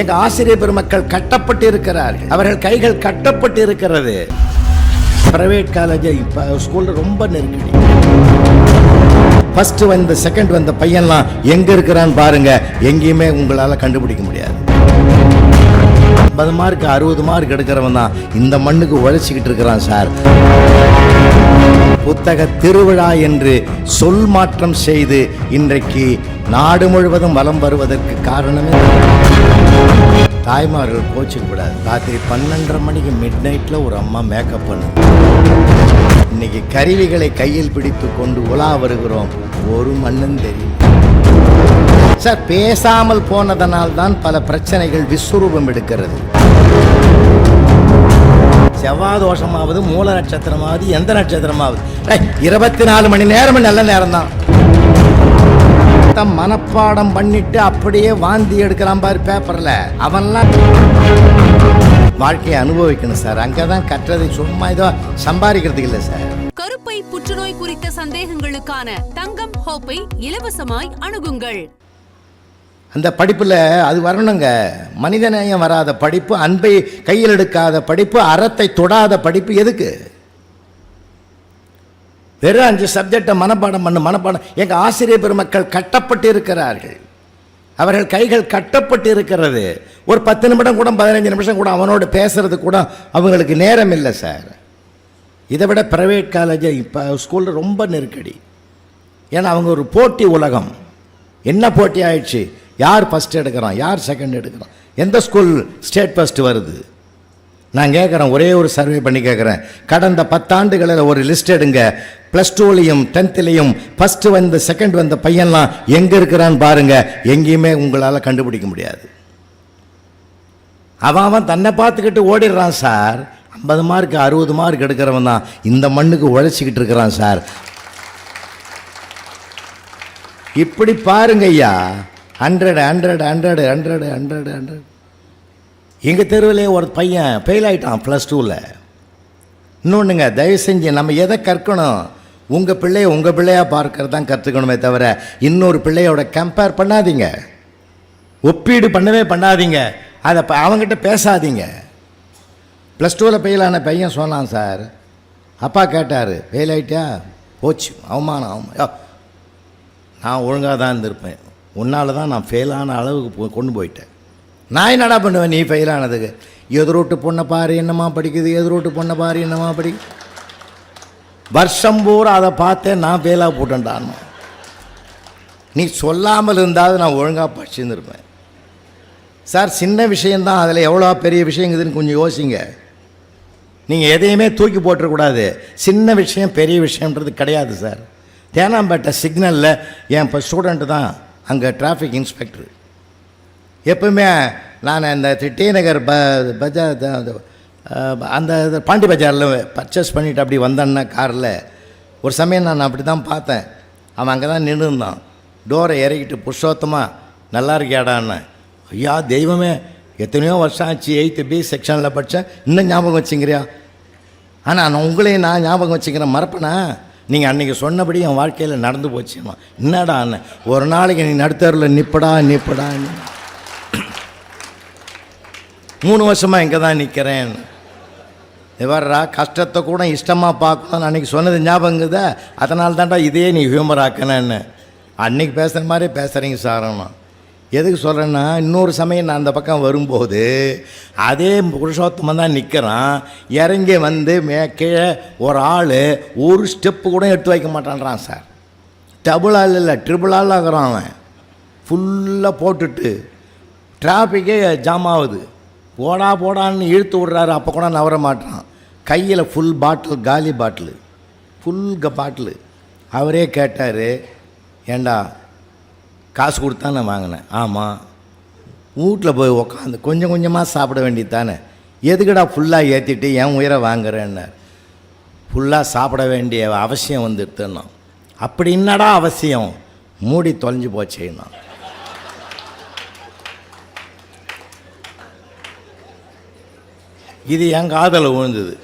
எங்க ஆசிரியர் பெருமக்கள் கட்டப்பட்டு இருக்கிறார்கள் அவர்கள் கைகள் கட்டப்பட்டு இருக்கிறது பிரைவேட் காலேஜ் இப்போ ஸ்கூல்ல ரொம்ப நெருக்கடி. ஃபர்ஸ்ட் வந்த செகண்ட் வந்த பையன்லாம் எங்க இருக்கிறான்னு பாருங்க. எங்கேயுமே உங்களால கண்டுபிடிக்க முடியாது. ஐம்பது மார்க் அறுபது மார்க் எடுக்கிறவன் தான் இந்த மண்ணுக்கு உழைச்சிக்கிட்டு இருக்கிறான் சார். புத்தக திருவிழா என்று சொல் மாற்றம் செய்து இன்றைக்கு நாடு முழுவதும் வலம் வருவதற்கு காரணமே தாய்மார்கள் கோச்சிக்க கூடாது ராத்திரி பன்னெண்டரை மணிக்கு மிட் நைட்ல ஒரு அம்மா மேக்கப் பண்ணு இன்னைக்கு கருவிகளை கையில் பிடித்து கொண்டு உலா வருகிறோம். ஒரு மண்ணும் தெரியும் சார் பேசாமல் போனதனால் தான் பல பிரச்சனைகள் விஸ்வரூபம் எடுக்கிறது. செவ்வாய் தோஷமாவது மூல நட்சத்திரமாவது எந்த நட்சத்திரமாவது. இருபத்தி நாலு மணி நேரமும் நல்ல நேரம் தான் மனப்பாடம் பண்ணிட்டு அப்படியே வாந்தி எடுக்கிறான் பாரு பேப்பர்ல. அவன்லாம் வாழ்க்கையை அனுபவிக்கணும் சார். அங்கதான் கற்றதை சும்மா ஏதோ சம்பாதிக்கிறதுக்கு இல்லை சார். கருப்பை புற்றுநோய் குறித்த சந்தேகங்களுக்கான தங்கம் ஹோப்பை இலவசமாய் அணுகுங்கள். அந்த படிப்பில் அது வரணுங்க. மனிதநேயம் வராத படிப்பு அன்பை கையில் எடுக்காத படிப்பு அறத்தை தொடாத படிப்பு எதுக்கு? வெறும் அஞ்சு சப்ஜெக்டை மனப்பாடம் பண்ண மனப்பாடம். எங்கள் ஆசிரியர் பெருமக்கள் கட்டப்பட்டு இருக்கிறார்கள் அவர்கள் கைகள் கட்டப்பட்டு இருக்கிறது ஒரு பத்து நிமிடம் கூட பதினஞ்சு நிமிஷம் கூட அவனோடு பேசுறது கூட அவங்களுக்கு நேரம் இல்லை சார் இதை விட ப்ரைவேட் காலேஜ் இப்போ ஸ்கூலில் ரொம்ப நெருக்கடி. ஏன்னா அவங்க ஒரு போட்டி உலகம். என்ன போட்டி ஆயிடுச்சு? யார் ஃபஸ்ட் எடுக்கிறான்? யார் செகண்ட் எடுக்கிறான்? எந்த ஸ்கூல் ஸ்டேட் ஃபர்ஸ்ட் வருது? நான் கேட்குறேன் ஒரே ஒரு சர்வே பண்ணி கேட்குறேன் கடந்த பத்தாண்டுகளில் ஒரு லிஸ்ட் எடுங்க. ப்ளஸ் டூலையும் டென்த்துலேயும் ஃபஸ்ட்டு வந்த செகண்ட் வந்த பையன்லாம் எங்கே இருக்கிறான்னு பாருங்கள் எங்கேயுமே உங்களால் கண்டுபிடிக்க முடியாது. அவன் அவன் தன்னை பார்த்துக்கிட்டு ஓடிடுறான் சார். ஐம்பது மார்க் அறுபது மார்க் எடுக்கிறவன் தான். இந்த மண்ணுக்கு உழைச்சிக்கிட்டு இருக்கிறான் சார். இப்படி பாருங்க ஐயா. Hundred hundred hundred hundred hundred hundred எங்கள் தெருவிலே ஒரு பையன் ஃபெயில் ஆகிட்டான் ப்ளஸ் டூவில் இன்னொன்றுங்க தயவு செஞ்சு நம்ம எதை கற்கணும்? உங்கள் பிள்ளைய உங்கள் பிள்ளையாக பார்க்கறது தான் கற்றுக்கணுமே தவிர இன்னொரு பிள்ளையோட கம்பேர் பண்ணாதீங்க. ஒப்பீடு பண்ணவே பண்ணாதீங்க. அதை ப- அவங்கிட்ட பேசாதீங்க. ப்ளஸ் டூவில் ஃபெயிலான பையன் சொன்னான் சார் அப்பா கேட்டார் ஃபெயில் ஆயிட்டியா? போச்சு. அவமானம் அவமானம் நான் ஒழுங்காக தான் இருந்திருப்பேன். உன்னால தான் நான் ஃபெயிலான அளவுக்கு கொண்டு போயிட்டேன். நான் என்னடா பண்ணுவேன்? நீ ஃபெயில் ஆனதுக்கு. எதிரோட்டு பொண்ணை பாரு என்னமா படிக்குது? எதிரோட்டு பொண்ணை பாரு என்னம்மா படி வருஷம் பூரா அதை பார்த்தேன் நான் ஃபெயிலாக போட்டேன்டான்னு நீ சொல்லாமல் இருந்தாவது நான் ஒழுங்காக படிச்சிருந்துருப்பேன். சார் சின்ன விஷயந்தான் அதில் எவ்வளோ பெரிய விஷயங்குதுன்னு கொஞ்சம் யோசிங்க. நீங்கள் எதையுமே தூக்கி போட்டுறக்கூடாது. சின்ன விஷயம் பெரிய விஷயம்ன்றது கிடையாது சார். தேனாம்பேட்டை சிக்னலில் என் இப்போ ஸ்டூடெண்ட்டு தான் அங்கே டிராஃபிக் இன்ஸ்பெக்டர் எப்பவுமே நான் இந்த டி நகர் ப பஜார் அந்த, இது பாண்டி பஜாரில் பர்ச்சேஸ் பண்ணிவிட்டு அப்படி வந்தேன்னா காரில். ஒரு சமயம் நான் அப்படி தான் பார்த்தேன். அவன் அங்கே தான் நின்று இருந்தான் டோரை இறக்கிட்டு புருஷோத்தமாக நல்லா இருக்கியாடான்னு? ஐயா தெய்வமே எத்தனையோ வருஷம் ஆச்சு எயித்து பி செக்ஷனில் படித்தேன் இன்னும் ஞாபகம் வச்சுங்கிறியா ஆனால் நான் உங்களையும் நான் ஞாபகம் வச்சுக்கிறேன் மறப்பனா? நீங்கள் அன்றைக்கி சொன்னபடி என் வாழ்க்கையில் நடந்து போச்சுமா? என்னடா அண்ணன் ஒரு நாளைக்கு நீ நடுத்தரில் நிப்படா நிப்படா மூணு வருஷமாக இங்கே தான் நிற்கிறேன் இவர்ரா கஷ்டத்தை கூட இஷ்டமாக பார்க்கணும்னு அன்றைக்கி சொன்னது ஞாபகங்குதா அதனால தான்டா இதே நீ ஹியூமர் ஆக்கினேன்னு. அன்றைக்கி பேசுகிற மாதிரி பேசுகிறீங்க சாரம்மா எதுக்கு சொல்கிறேன்னா இன்னொரு சமயம் நான் அந்த பக்கம் வரும்போது அதே புருஷோத்தமாக தான் நிற்கிறான் இறங்கி வந்து மே கீழே ஒரு ஆள் ஒரு ஸ்டெப்பு கூட எடுத்து வைக்க மாட்டான்றான் சார். டபுள் ஆள் இல்லை ட்ரிபிள் ஆள் ஆகிறான் அவன். ஃபுல்லாக போட்டுட்டு டிராஃபிக்கே ஜாம் ஆகுது. போடா போடான்னு இழுத்து விட்றாரு. அப்போ கூட நவர மாட்டான் கையில் ஃபுல் பாட்டில் காலி பாட்டில் ஃபுல் க பாட்டில் அவரே கேட்டார் ஏண்டா காசு கொடுத்தா நான் வாங்கினேன். ஆமாம் வீட்டில் போய் உக்காந்து கொஞ்சம் கொஞ்சமாக சாப்பிட வேண்டியது தானே எதுக்குடா ஃபுல்லாக ஏற்றிட்டு என் உயிரை வாங்குறேன்னார். ஃபுல்லாக சாப்பிட வேண்டிய அவசியம் வந்துடுத்துன்னா அப்படி என்னடா அவசியம்? மூடி தொலைஞ்சு போச்சேன்னா இது என் காதில் விழுந்தது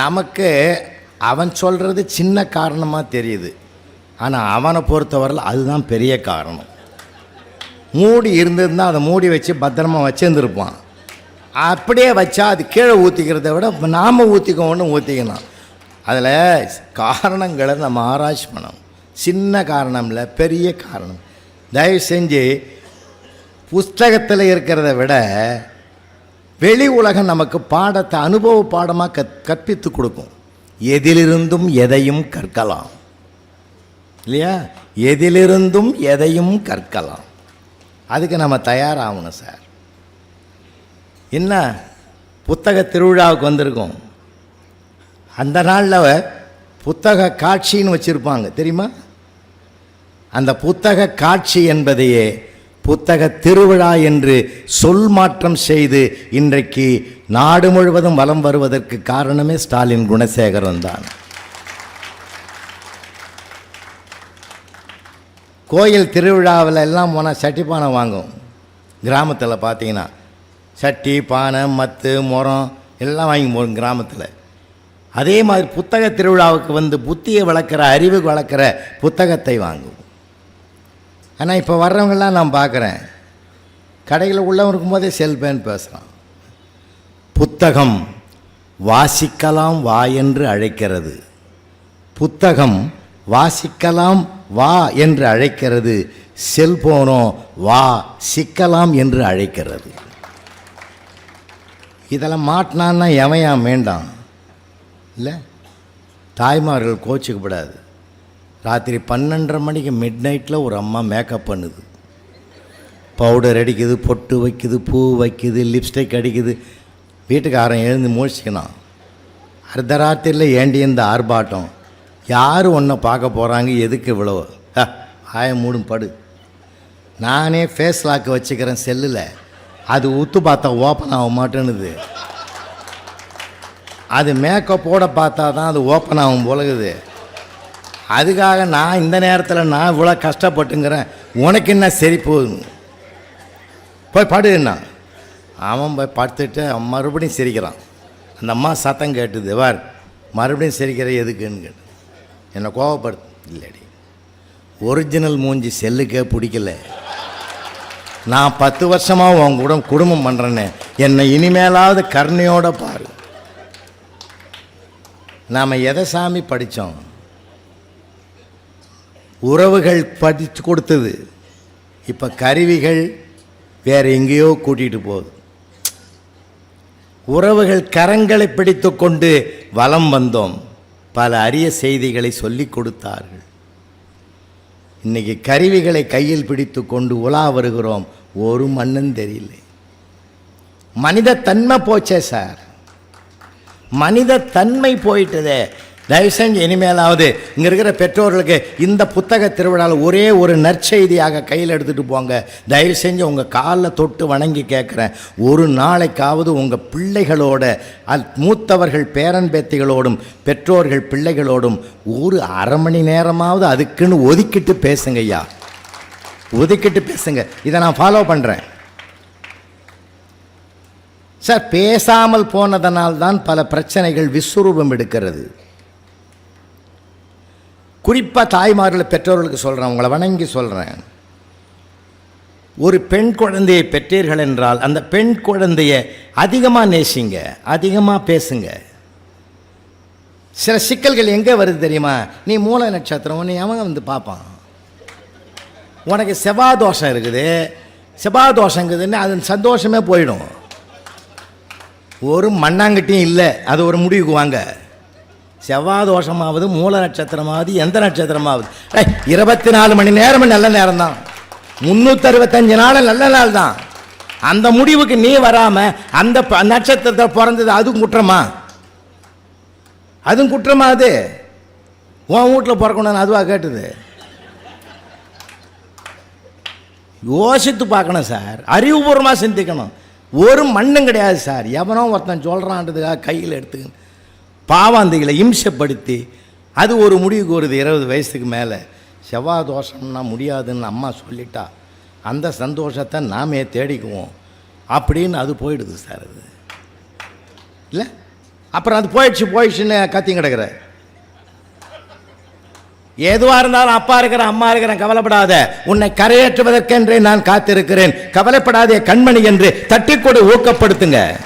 நமக்கு அவன் சொல்கிறது சின்ன காரணமாக தெரியுது. ஆனால் அவனை பொறுத்தவரையில் அதுதான் பெரிய காரணம். மூடி இருந்திருந்தால் அதை மூடி வச்சு பத்திரமா வச்சுருந்துருப்பான். அப்படியே வச்சா அது கீழே ஊற்றிக்கிறத விட நாம் ஊற்றிக்கோன்னு ஊற்றிக்கணும் அதில் காரணங்களை நம்ம ஆராய்ச்சி பண்ணணும். சின்ன காரணம் இல்லை பெரிய காரணம். தயவு செஞ்சு புஸ்தகத்தில் இருக்கிறத விட வெளி உலகம் நமக்கு பாடத்தை அனுபவ பாடமாக கற் கற்பித்து கொடுக்கும். எதிலிருந்தும் எதையும் கற்கலாம். இல்லையா? எதிலிருந்தும் எதையும் கற்கலாம். அதுக்கு நம்ம தயாராகணும் சார். என்ன? புத்தக திருவிழாவுக்கு வந்திருக்கோம். அந்த நாளில் புத்தக காட்சின்னு வச்சுருப்பாங்க தெரியுமா? அந்த புத்தக காட்சி என்பதையே புத்தக திருவிழா என்று சொல் மாற்றம் செய்து இன்றைக்கு நாடு முழுவதும் வலம் வருவதற்கு காரணமே ஸ்டாலின் குணசேகரன் தான். கோயில் திருவிழாவில் எல்லாம் போனால் சட்டி பானை வாங்கும். கிராமத்தில் பார்த்தீங்கன்னா சட்டி பானை மத்து முரம் எல்லாம் வாங்கி போகும் கிராமத்தில். அதே மாதிரி புத்தக திருவிழாவுக்கு வந்து புத்தியை வளர்க்குற அறிவு வளர்க்குற புத்தகத்தை வாங்குவோம் ஆனால் இப்போ வர்றவங்கெல்லாம் நான் பார்க்குறேன் கடையில் உள்ளவன் இருக்கும்போதே செல்பேன்னு பேசுகிறான் புத்தகம் வாசிக்கலாம் வா என்று அழைக்கிறது. புத்தகம் வாசிக்கலாம் வா என்று அழைக்கிறது. செல்போனோ வா சிக்கலாம் என்று அழைக்கிறது. இதெல்லாம் மாட்டினான்னா எவையான் வேண்டாம்? இல்லை? தாய்மார்கள் கோச்சிக்கப்படாது. ராத்திரி பன்னெண்டரை மணிக்கு மிட் நைட்டில் ஒரு அம்மா மேக்கப் பண்ணுது. பவுடர் அடிக்குது பொட்டு வைக்குது பூ வைக்குது லிப்ஸ்டிக் அடிக்குது. வீட்டுக்காரன் எழுந்து முழிச்சிக்கணும் அர்த்தராத்திரியில் ஏண்டி இந்த ஆர்ப்பாட்டம்? யார் ஒன்றை பார்க்க போகிறாங்க எதுக்கு இவ்வளோ ஆய மூடும் படு. நானே ஃபேஸ் லாக் வச்சுக்கிறேன் செல்லில். அது உத்து பார்த்தா ஓப்பன் ஆக மாட்டேன்னுது. அது மேக்கப்போட பார்த்தா தான் அது ஓப்பன் ஆகும் போலகுது. அதுக்காக நான் இந்த நேரத்தில் நான் இவ்வளோ கஷ்டப்பட்டுங்கிறேன். உனக்கு என்ன சரி போதும் போய் படு என்ன? அவன் போய் படுத்துட்டு அவன் மறுபடியும் சிரிக்கிறான். அந்த அம்மா சத்தம் கேட்டுது வார் மறுபடியும் சிரிக்கிற எதுக்குன்னு கேட்டு. என்னை கோவப்படுத்து இல்லடி ஒரிஜினல் மூஞ்சி செல்லுக்கே பிடிக்கல. நான் பத்து வருஷமாக உன் கூட குடும்பம் பண்ணுறேன்னு என்னை இனிமேலாவது கருணையோடு பாரு. நாம் எதை சாமி படித்தோம் உறவுகள் படித்து கொடுத்தது. இப்போ கருவிகள் வேறு எங்கேயோ கூட்டிகிட்டு போகுது. உறவுகள் கரங்களை பிடித்து கொண்டு வலம் வந்தோம். பல அரிய செய்திகளை சொல்லிக் கொடுத்தார்கள். இன்னைக்கு கருவிகளை கையில் பிடித்து கொண்டு உலா வருகிறோம். ஒரு மண்ணும் தெரியல. மனித தன்மை போச்சே சார். மனித தன்மை போயிட்டதே. தயவு செஞ்சு இனிமேலாவது இங்கே இருக்கிற பெற்றோர்களுக்கு இந்த புத்தக திருவிழாவில் ஒரே ஒரு நற்செய்தியாக கையில் எடுத்துகிட்டு போங்க. தயவு செஞ்சு உங்கள் காலில் தொட்டு வணங்கி கேட்குறேன் ஒரு நாளைக்காவது உங்கள் பிள்ளைகளோட அல் மூத்தவர்கள் பேரன் பேத்திகளோடும் பெற்றோர்கள் பிள்ளைகளோடும் ஒரு அரை மணி நேரமாவது அதுக்குன்னு ஒதுக்கிட்டு பேசுங்க ஐயா. ஒதுக்கிட்டு பேசுங்க. இதை நான் ஃபாலோ பண்ணுறேன் சார் பேசாமல் போனதனால் பல பிரச்சனைகள் விஸ்வரூபம் எடுக்கிறது. குறிப்பாக தாய்மார்களை பெற்றோர்களுக்கு சொல்கிறேன் உங்களை வணங்கி சொல்கிறேன் ஒரு பெண் குழந்தையை பெற்றீர்கள் என்றால் அந்த பெண் குழந்தைய அதிகமாக நேசிங்க அதிகமாக பேசுங்க. சில சிக்கல்கள் எங்கே வருது தெரியுமா? நீ மூல நட்சத்திரம் நீ அவன் வந்து பார்ப்பான். உனக்கு செவ்வாய் தோஷம் இருக்குது. செவ்வாய் தோஷம் அது சந்தோஷமே போயிடும். ஒரு மண்ணாங்கட்டியும் இல்லை அது ஒரு முடிவுக்கு வாங்க. செவ்வாதோஷமாவது மூல நட்சத்திரமாவது எந்த நட்சத்திரமாவது. இருபத்தி நாலு மணி நேரமும் நல்ல நேரம் தான் முந்நூற்றறுபத்தஞ்சு நாள் நல்ல நாள் தான் அந்த முடிவுக்கு நீ வராம அந்த ப- பிறந்தது அதுவும் குற்றமா? அதுவும் குற்றமா அது? உன் வீட்டில் பிறக்கணும்னு அதுவாக கேட்டுது? யோசித்து பார்க்கணும் சார். அறிவுபூர்வமாக சிந்திக்கணும். ஒரு மண்ணும் கிடையாது சார். எவனோ ஒருத்தன் சொல்கிறான்றதுக்காக கையில் எடுத்துக்கணும் பாவாந்திகளை இம்சப்படுத்தி அது ஒரு முடிவுக்கு வருது இருபது வயசுக்கு மேலே. செவ்வாய் தோஷம்னா முடியாதுன்னு அம்மா சொல்லிட்டா அந்த சந்தோஷத்தை நாமே தேடிக்குவோம். அப்படின்னு அது போயிடுது சார் அது. இல்லை? அப்புறம் அது போயிடுச்சு போயிடுச்சுன்னு கத்தி கிடக்குற. எதுவாக இருந்தாலும் அப்பா இருக்கிற அம்மா இருக்கிறேன் கவலைப்படாத. உன்னை கரையேற்றுவதற்கென்றே நான் காத்திருக்கிறேன். கவலைப்படாதே கண்மணி என்று தட்டிக்கொடு ஊக்கப்படுத்துங்க.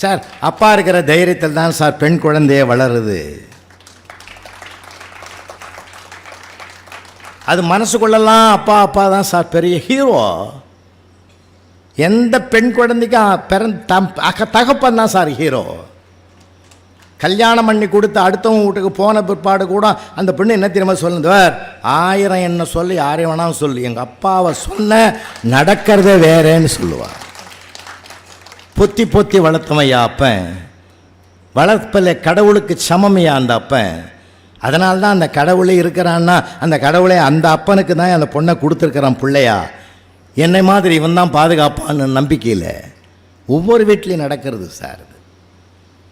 சார் அப்பா இருக்கிற தைரியத்தில் தான் சார் பெண் குழந்தைய வளருது. அது மனசுக்குள்ளெல்லாம் அப்பா அப்பா தான் சார் பெரிய ஹீரோ. எந்த பெண் குழந்தைக்கும் பிறந் தம் அக- தகப்பன் தான் சார் ஹீரோ. கல்யாணம் பண்ணி கொடுத்து அடுத்தவங்க வீட்டுக்கு போன பிற்பாடு கூட அந்த பெண்ணு என்ன தெரியுமா சொல்லுவார் ஆயிரம் என்ன சொல்லி யாரையும் வேணாலும் சொல்லு. எங்கள் அப்பாவை சொன்ன நடக்கிறதே வேறேன்னு சொல்லுவார் பொத்தி பொத்தி வளர்த்தமையா அப்பன் வளர்ப்பில் கடவுளுக்கு சமமையா அந்த அப்பன் அதனால தான் அந்த கடவுளே இருக்கிறான்னா அந்த கடவுளே அந்த அப்பனுக்கு தான் அந்த பொண்ணை கொடுத்துருக்குறான் பிள்ளையா. என்னை மாதிரி இவன் தான் பாதுகாப்பான்னு நம்பிக்கையில் ஒவ்வொரு வீட்லேயும் நடக்கிறது சார் இது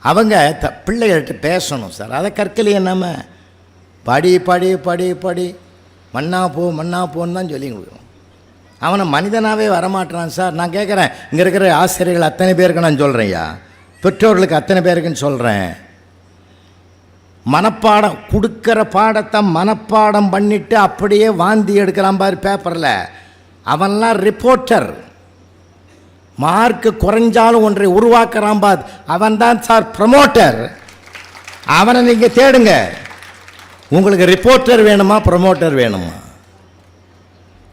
அவங்க த பிள்ளைகள்கிட்ட பேசணும் சார். அதை கற்கலையே நம்ம. படி படி படி படி. மண்ணா போ மண்ணா போன்னு தான் சொல்லி கொடுக்குறோம் அவனை மனிதனாகவே வரமாட்டான் சார். நான் கேட்குறேன் இங்கே இருக்கிற ஆசிரியர்கள் அத்தனை பேருக்கு நான் சொல்கிறேன்யா பெற்றோர்களுக்கு அத்தனை பேருக்குன்னு சொல்கிறேன் மனப்பாடம் கொடுக்குற பாடத்தை மனப்பாடம் பண்ணிட்டு அப்படியே வாந்தி எடுக்கிறான் பாரு பேப்பரில் அவன்லாம் ரிப்போர்ட்டர் மார்க்கு குறைஞ்சாலும் ஒன்றை உருவாக்குறான் பார். அவன் தான் சார் ப்ரமோட்டர் அவனை நீங்கள் தேடுங்க. உங்களுக்கு ரிப்போர்ட்டர் வேணுமா ப்ரமோட்டர் வேணுமா?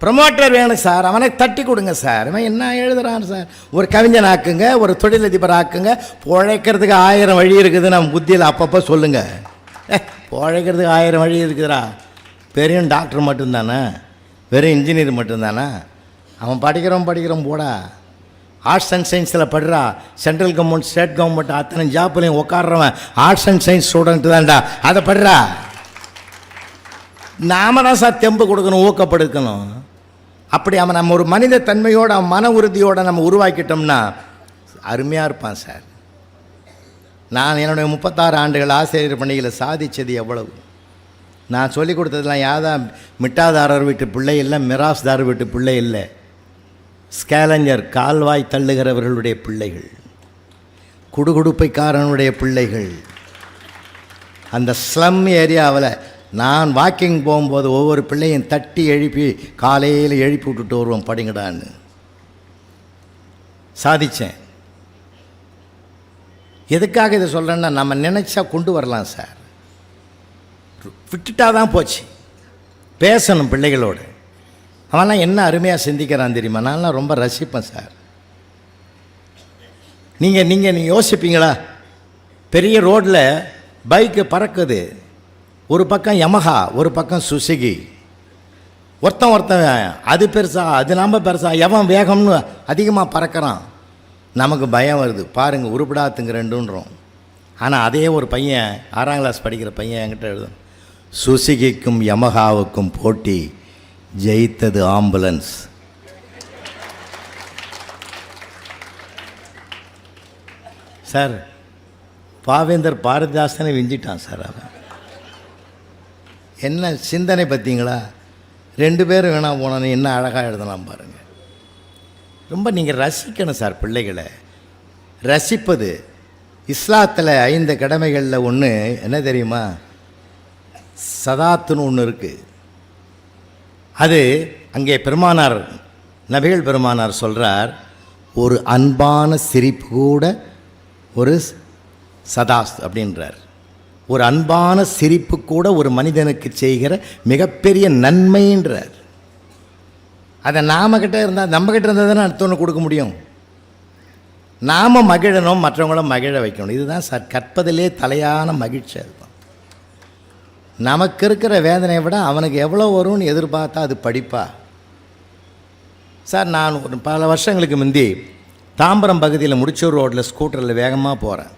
ப்ரமோட்டர் வேணும் சார் அவனை தட்டி கொடுங்க சார் அவன் என்ன எழுதுறான் சார் ஒரு கவிஞன் ஆக்குங்க ஒரு தொழிலதிபர் ஆக்குங்க. பிழைக்கிறதுக்கு ஆயிரம் வழி இருக்குது நம்ம புத்தியில் அப்பப்போ சொல்லுங்கள் ஏ பிழைக்கிறதுக்கு ஆயிரம் வழி இருக்குதுரா பெரிய டாக்டர் மட்டும்தானே? வெறும் இன்ஜினியர் மட்டும்தானே? அவன் படிக்கிறவன் படிக்கிறவன் போடா. ஆர்ட்ஸ் அண்ட் சயின்ஸில் படுறா. சென்ட்ரல் கவர்மெண்ட் ஸ்டேட் கவர்மெண்ட் அத்தனை ஜாப்லையும் உட்காடுறவன் ஆர்ட்ஸ் அண்ட் சயின்ஸ் ஸ்டூடெண்ட் தான்டா. அதை படுறா. நாம தான் சார் தெம்பு கொடுக்கணும் ஊக்கப்படுத்தணும். அப்படி அவன் நம்ம ஒரு மனித தன்மையோட அவன் மன உறுதியோடு நம்ம உருவாக்கிட்டோம்னா அருமையாக இருப்பான் சார். நான் என்னுடைய முப்பத்தாறு ஆண்டுகள் ஆசிரியர் பணியில் சாதித்தது எவ்வளவு? நான் சொல்லி கொடுத்ததுலாம் யாதா மிட்டாதாரர் வீட்டு பிள்ளை இல்லை மிராஸ்தார் வீட்டு பிள்ளை இல்லை. ஸ்கேலஞ்சர் கால்வாய் தள்ளுகிறவர்களுடைய பிள்ளைகள். குடுகுடுப்பைக்காரனுடைய பிள்ளைகள். அந்த ஸ்லம் ஏரியாவில் நான் வாக்கிங் போகும்போது ஒவ்வொரு பிள்ளையும் தட்டி எழுப்பி காலையில் எழுப்பி விட்டுட்டு வருவோம் படிங்கடான்னு. சாதித்தேன் எதுக்காக இதை சொல்கிறேன்னா நம்ம நினச்சா கொண்டு வரலாம் சார். விட்டுட்டா தான் போச்சு. பேசணும் பிள்ளைகளோடு. அவன்லாம் என்ன அருமையாக சிந்திக்கிறான் தெரியுமா? நான்லாம் ரொம்ப ரசிப்பேன் சார். நீங்கள் நீங்கள் நீங்கள் யோசிப்பீங்களா? பெரிய ரோட்டில் பைக்கு பறக்குது. ஒரு பக்கம் யமஹா ஒரு பக்கம் சுசுகி. ஒருத்தன் ஒருத்தன் அது பெருசா அது நம்ம பெருசா எவன் வேகம்னு அதிகமாக பறக்கிறான். நமக்கு பயம் வருது. பாருங்கள் உருப்படாத்துங்க ரெண்டுன்றோம் ஆனால் அதே ஒரு பையன் ஆறாம் கிளாஸ் படிக்கிற பையன் என்கிட்ட எழுதும் சுசுகிக்கும் யமஹாவுக்கும் போட்டி ஜெயித்தது ஆம்புலன்ஸ் சார் பாவேந்தர் பாரதிதாசனை விஞ்சிட்டான் சார் அவன். என்ன சிந்தனை பார்த்தீங்களா? ரெண்டு பேரும் வேணாம் போனோன்னு என்ன அழகாக எழுதலாம் பாருங்கள் ரொம்ப நீங்கள் ரசிக்கணும் சார் பிள்ளைகளை. ரசிப்பது. இஸ்லாத்தில் ஐந்து கடமைகளில் ஒன்று என்ன தெரியுமா? சதாத்துன்னு ஒன்று இருக்குது அது அங்கே பெருமானார் நபிகள் பெருமானார் சொல்கிறார் ஒரு அன்பான சிரிப்பு கூட ஒரு சதாஸ் அப்படின்றார். ஒரு அன்பான சிரிப்பு கூட ஒரு மனிதனுக்கு செய்கிற மிகப்பெரிய நன்மைன்றார். அதை நாம கிட்ட இருந்தால் நம்ம கிட்ட இருந்தால் தானே அடுத்தவனு கொடுக்க முடியும்? நாம் மகிழணும் மற்றவங்கள மகிழ வைக்கணும். இதுதான் சார் கற்பதிலே தலையான மகிழ்ச்சி அதுதான் நமக்கு இருக்கிற வேதனையை விட அவனுக்கு எவ்வளோ வரும்னு எதிர்பார்த்தா அது படிப்பா? சார் நான் ஒரு பல வருஷங்களுக்கு முந்தி தாம்பரம் பகுதியில் முடிச்சூர் ரோட்டில் ஸ்கூட்டரில் வேகமாக போகிறேன்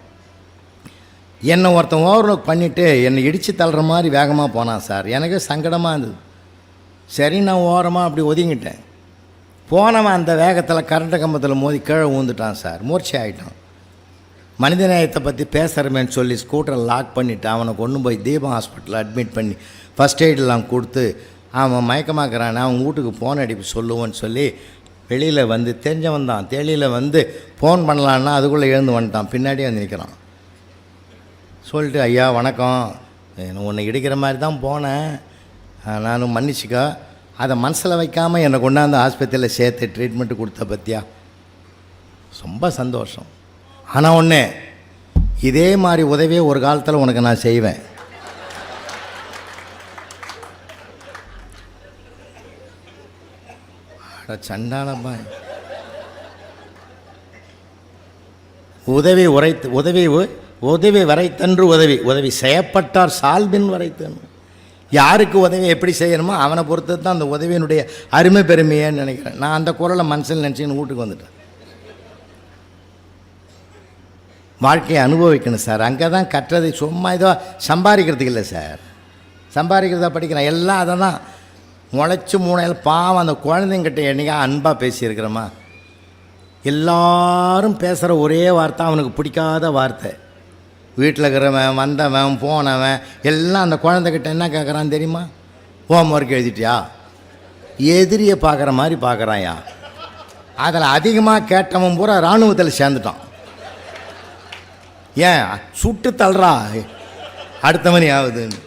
என்னை ஒருத்தன் ஓவர்லோக் பண்ணிவிட்டு என்னை இடித்து தள்ளுற மாதிரி வேகமாக போனான் சார். எனக்கு சங்கடமாக இருந்தது. சரி நான் ஓரமாக அப்படி ஒதுங்கிட்டேன். போனவன் அந்த வேகத்தில் கரண்ட்டு கம்பத்தில் மோதி கீழே ஊந்துட்டான் சார். மூர்ச்சி ஆகிட்டான் மனிதநேயத்தை பற்றி பேசுகிறமேன்னு சொல்லி ஸ்கூட்டரை லாக் பண்ணிவிட்டு அவனை கொண்டு போய் தீபம் ஹாஸ்பிட்டலில் அட்மிட் பண்ணி ஃபஸ்ட் எய்டெலாம் கொடுத்து அவன் மயக்கமாக்குறான் அவன் வீட்டுக்கு ஃபோன் அடிப்பு சொல்லுவோன்னு சொல்லி வெளியில் வந்து தெரிஞ்சவன் தான் தெளியில் வந்து ஃபோன் பண்ணலான்னா அதுக்குள்ளே எழுந்து வந்துட்டான். பின்னாடியே வந்து நிற்கிறான் சொல்லிட்டு ஐயா வணக்கம். என்ன உன்னை இடிக்கிற மாதிரி தான் போனேன். நானும் மன்னிச்சுக்கோ. அதை மனசில் வைக்காமல் என்னை கொண்டாந்து ஆஸ்பத்திரியில் சேர்த்து ட்ரீட்மெண்ட்டு கொடுத்த பற்றியா ரொம்ப சந்தோஷம். ஆனால் ஒன்று இதே மாதிரி உதவியே ஒரு காலத்தில் உனக்கு நான் செய்வேன். அட சண்டாளப்பா உதவி உரைத்து உதவி உதவி வரைத்தன்று உதவி. உதவி செய்யப்பட்டார் சால்பின் வரைத்தன். யாருக்கு உதவி எப்படி செய்யணுமோ அவனை பொறுத்து தான் அந்த உதவியினுடைய அருமை பெருமையேன்னு நினைக்கிறேன். நான் அந்த குரலை மனசில் நினச்சின்னு வீட்டுக்கு வந்துட்டேன். வாழ்க்கையை அனுபவிக்கணும் சார். அங்கே தான் கற்றதை சும்மா ஏதோ சம்பாதிக்கிறதுக்கு இல்லை சார். சம்பாதிக்கிறதா படிக்கிறேன். எல்லாம் அதை தான் முளைச்சி மூணையில் பாவம் அந்த குழந்தைங்கிட்ட என்னைக்கா அன்பாக பேசியிருக்கிறோமா? எல்லாரும் பேசுகிற ஒரே வார்த்தை அவனுக்கு பிடிக்காத வார்த்தை. வீட்டில் இருக்கிறவன் வந்தவன் போனவன் எல்லாம் அந்த குழந்தைகிட்ட என்ன கேட்குறான் தெரியுமா? ஹோம் ஒர்க் எழுதிட்டியா? எதிரியை பார்க்குற மாதிரி பார்க்குறான்யா அதில் அதிகமாக கேட்டவன் பூரா இராணுவத்தில் சேர்ந்துட்டான். ஏன்? சுட்டு தள்ளுறா. அடுத்த மணி ஆகுதுன்னு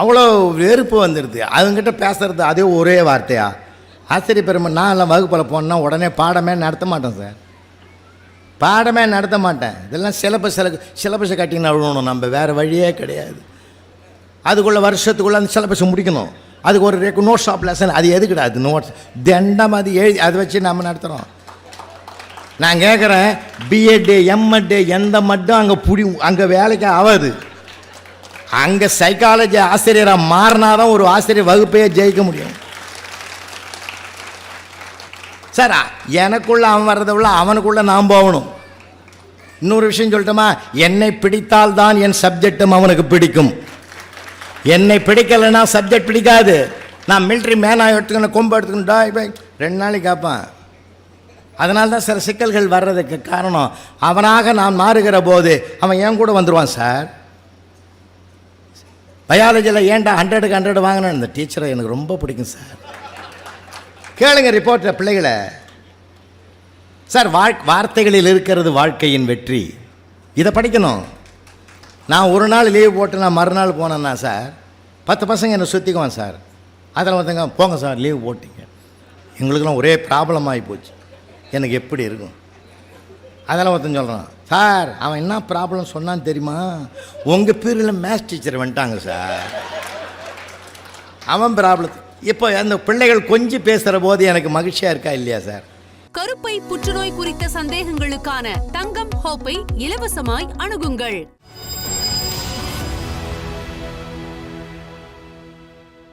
அவ்வளோ வெறுப்பு வந்துடுது. அவங்ககிட்ட பேசுகிறது அதே ஒரே வார்த்தையா? ஆசிரியர் பெருமை நான் எல்லாம் வகுப்பில் போனேன்னா உடனே பாடமே நடத்த மாட்டேன் சார். பாடமே நடத்த மாட்டேன். இதெல்லாம் சிலபஸ் சில சிலபஸை கட்டிங்கன்னா அழுவணும் நம்ம. வேறு வழியே கிடையாது. அதுக்குள்ளே வருஷத்துக்குள்ளே அந்த சிலபஸை முடிக்கணும். அதுக்கு ஒரு ரெக்கு நோட்ஸ் ஆஃப் லெசன் அது எது கிடையாது நோட்ஸ் தண்டம் அது எழுதி அதை வச்சு நம்ம நடத்துகிறோம் நான் கேட்குறேன் பிஎட்டு எம்எட் எந்த மட்டும் அங்கே புடி அங்கே வேலைக்கு ஆகாது அங்கே சைக்காலஜி ஆசிரியராக மாறினாதான் ஒரு ஆசிரியர் வகுப்பையே ஜெயிக்க முடியும். சார் எனக்குள்ளே அவன் வர்றதை விட நாம் போகணும். இன்னொரு விஷயம் சொல்லட்டுமா? என்னை பிடித்தால் தான் என் சப்ஜெக்டும் அவனுக்கு பிடிக்கும். என்னை பிடிக்கலைன்னா சப்ஜெக்ட் பிடிக்காது. நான் மிலிட்ரி மேனாக எடுத்துக்கணும் கொம்பு எடுத்துக்கணும் இப்போ ரெண்டு நாளைக்கு கேட்பான். அதனால தான் சில சிக்கல்கள் வர்றதுக்கு காரணம் அவனாக நான் மாறுகிற போது அவன் என் கூட வந்துடுவான் சார். பயாலஜியில் ஏன்டா ஹண்ட்ரடுக்கு ஹண்ட்ரட் வாங்கினேன்? இந்த டீச்சரை எனக்கு ரொம்ப பிடிக்கும் சார். கேளுங்க ரிப்போர்ட்டர் பிள்ளைகளை. சார் வாழ் வார்த்தைகளில் இருக்கிறது வாழ்க்கையின் வெற்றி. இதை படிக்கணும். நான் ஒரு நாள் லீவ் போட்டு நான் மறுநாள் போனேன்னா சார் பத்து பசங்க என்னை சுற்றிக்குவான் சார் அதில் ஒருத்தங்க போங்க சார் லீவ் போட்டிங்க. எங்களுக்கெல்லாம் ஒரே ப்ராப்ளம் ஆகி போச்சு. எனக்கு எப்படி இருக்கும்? அதெல்லாம் ஒருத்தன் சொல்கிறான் சார் அவன் என்ன ப்ராப்ளம் சொன்னான்னு தெரியுமா? உங்கள் பேரில் மேத்ஸ் டீச்சர் வந்துட்டாங்க சார் அவன் ப்ராப்ளம் இப்போ அந்த பிள்ளைகள் கொஞ்சம் பேசுகிற போது எனக்கு மகிழ்ச்சியாக இருக்கா இல்லையா சார்? கருப்பை புற்றுநோய் குறித்த சந்தேகங்களுக்கான தங்கம் ஹோப்பை இலவசமாய் அணுகுங்கள்.